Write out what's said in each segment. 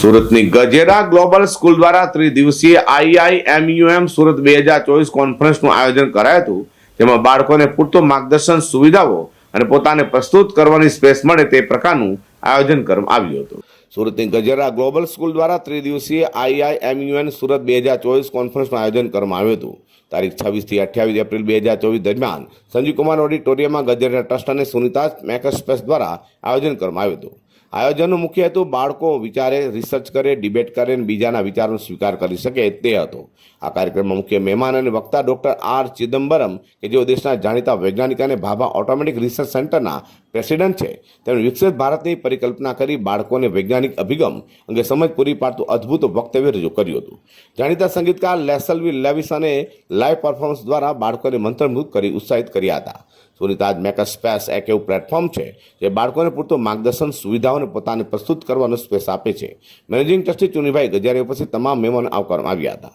સુરતની Gajera global school દ્વારા ત્રિદિવસીય આઈઆઈએમયુએમ સુરત બે હજાર ચોવીસ કોન્ફરન્સનું આયોજન કરાયું હતું, જેમાં બાળકોને પૂરતું માર્ગદર્શન સુવિધાઓ અને પોતાને પ્રસ્તુત કરવાની સ્પેસ મળે તે પ્રકારનું આયોજન કરવામાં આવ્યું હતું. સુરતની ગજેરા ગ્લોબલ સ્કૂલ દ્વારા ત્રિદિવસીય આઈઆઈએમયુએન સુરત બે હજાર ચોવીસ કોન્ફરન્સનું આયોજન કરવામાં આવ્યું હતું. તારીખ છવ્વીસથી અઠ્યાવીસ એપ્રિલ બે હજાર ચોવીસ દરમિયાન સંજીવકુમાર ઓડિટોરિયમમાં ગજેરા ટ્રસ્ટ અને સુનિતા મેકર સ્પેસ દ્વારા આયોજન કરવામાં આવ્યું હતું. આયોજનનો મુખ્ય હેતુ બાળકો વિચારે રિસર્ચ કરે ડિબેટ કરે અને બીજાના વિચારનો સ્વીકાર કરી શકે તે હતો. આ કાર્યક્રમમાં મુખ્ય મહેમાન અને વક્તા ડૉક્ટર આર ચિદમ્બરમ, કે જેઓ દેશના જાણીતા વૈજ્ઞાનિક અને ભાભા ઓટોમેટિક રિસર્ચ સેન્ટરના પ્રેસિડેન્ટ છે, તેમણે વિકસિત ભારતની પરિકલ્પના કરી બાળકોને વૈજ્ઞાનિક અભિગમ અંગે સમજ પૂરી પાડતું અદ્ભુત વક્તવ્ય રજૂ કર્યું હતું. જાણીતા સંગીતકાર લેસલવી લેવિસને લાઇવ પરફોર્મન્સ દ્વારા બાળકોને મંત્રમુગ્ધ કરી ઉત્સાહિત કર્યા હતા. સુનિતાજ મેકર સ્પેસ એક એવું પ્લેટફોર્મ છે જે બાળકોને પૂરતું માર્ગદર્શન સુવિધાઓને પોતાને પ્રસ્તુત કરવાનો સ્પેસ આપે છે મેનેજિંગ ટ્રસ્ટી ચુનીભાઈ ગજારે ઉપસ્થિત તમામ મહેમાનો આવકારવામાં આવ્યા હતા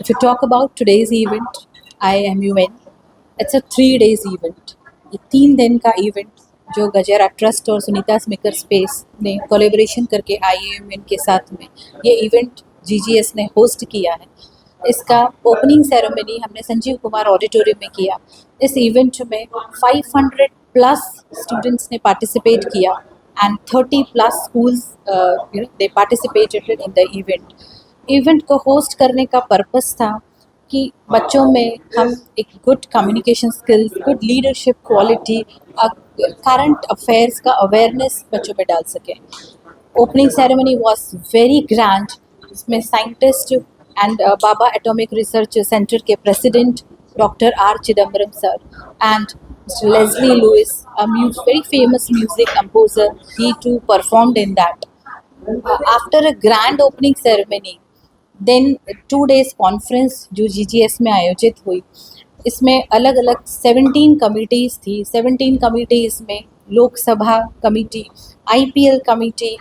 If you talk about today's event, IMUN, it's a three days event. ये तीन दिन का इवेंट जो गजेरा ट्रस्ट और सुनीता स्मिकर स्पेस ने कोलेबोरेशन करके आई के साथ में ये इवेंट जीजीएस ने होस्ट किया है इसका ओपनिंग सेरेमनी हमने संजीव कुमार ऑडिटोरियम में किया। इस इवेंट में 500 प्लस स्टूडेंट्स ने पार्टिसिपेट किया and 30 plus schools they participated in the event event को होस्ट करने का पर्पस था कि बच्चों में हम एक good communication skills good leadership quality current affairs का अवेयरनेस बच्चों में डाल सकें। Opening ceremony was very grand इसमें scientist And Bhabha atomic research centre के president doctor R Chidambaram sir and Mr. Leslie Lewis, a mu- very famous music composer, he too performed in that. Uh, after a grand opening ceremony, then two days conference जो जी में आयोजित हुई इसमें अलग अलग 17 committees थी 17 committees में Lok Sabha committee IPL committee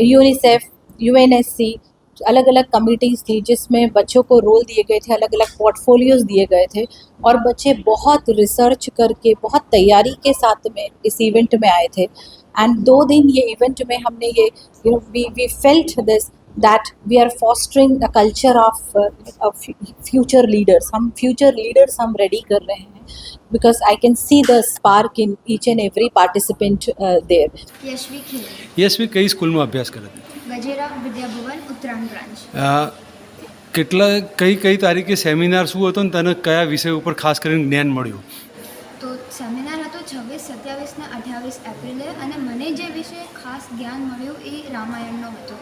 UNICEF UNSC अलग अलग कमिटीज़ थी जिसमें बच्चों को रोल दिए गए थे अलग अलग पोर्टफोलियोज़ दिए गए थे और बच्चे बहुत रिसर्च करके बहुत तैयारी के साथ में इस इवेंट में आए थे। एंड दो दिन ये इवेंट में हमने ये you know we we felt this that we are fostering the culture of future leaders हम फ्यूचर लीडर्स हम रेडी कर रहे हैं because I can see the spark in each and every participant uh, there. यश भी कई school में अभ्यास कर रहे थे। ગજેરા વિદ્યાભવન ઉત્તરાયણ બ્રાન્ચ. કેટલા કઈ કઈ તારીખે સેમિનાર શું હતો ને તને કયા વિષય ઉપર ખાસ કરીને જ્ઞાન મળ્યું? તો સેમિનાર હતો છવ્વીસ સત્યાવીસ ને અઠ્યાવીસ એપ્રિલે અને મને જે વિશે ખાસ જ્ઞાન મળ્યું એ રામાયણનો હતો.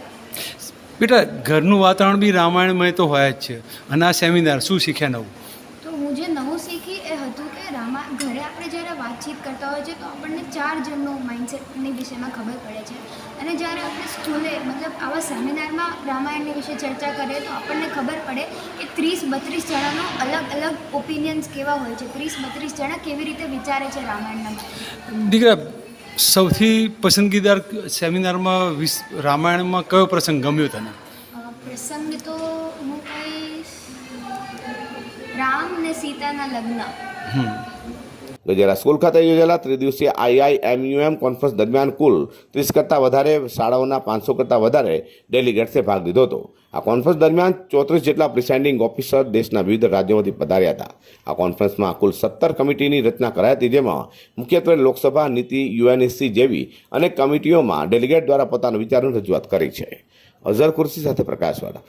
બેટા ઘરનું વાતાવરણ બી રામાયણમય તો હોય જ છે. અને આ સેમિનાર શું શીખ્યા નવું તો હું જે નવું શીખી એ હતું કે રામા ઘરે આપણે જ્યારે વાતચીત કરતા હોય છે તો આપણને ચાર જણનો માઇન્ડસેટની વિષયમાં ખબર પડે છે. અને જ્યારે આપણે સ્કૂલે મતલબ આવા સેમિનારમાં રામાયણની વિશે ચર્ચા કરીએ તો આપણને ખબર પડે કે ત્રીસ બત્રીસ જણાનો અલગ અલગ ઓપિનિયન્સ કેવા હોય છે. ત્રીસ બત્રીસ જણા કેવી રીતે વિચારે છે રામાયણના દીકરા સૌથી પસંદગીદાર સેમિનારમાં રામાયણમાં કયો પ્રસંગ ગમ્યો તને? પ્રસંગ તો હું કહીશ રામ ને સીતાના લગ્ન. ગજેરા સ્કૂલ ખાતે યોજાયેલા ત્રિદિવસીય આઈઆઈએમયુએમ કોન્ફરન્સ દરમિયાન કુલ ત્રીસ કરતાં વધારે શાળાઓના પાંચસો કરતાં વધારે ડેલિગેટ્સે ભાગ લીધો હતો. આ કોન્ફરન્સ દરમિયાન ચોત્રીસ જેટલા પ્રિસાઇડિંગ ઓફિસર દેશના વિવિધ રાજ્યોમાંથી પધાર્યા હતા. આ કોન્ફરન્સમાં કુલ સત્તર કમિટીની રચના કરાઈ હતી, જેમાં મુખ્યત્વે લોકસભા, નીતિ, યુએનએસસી જેવી અનેક કમિટીઓમાં ડેલિગેટ દ્વારા પોતાના વિચારોની રજૂઆત કરી છે. અઝર કુર્સી સાથે પ્રકાશવાળા.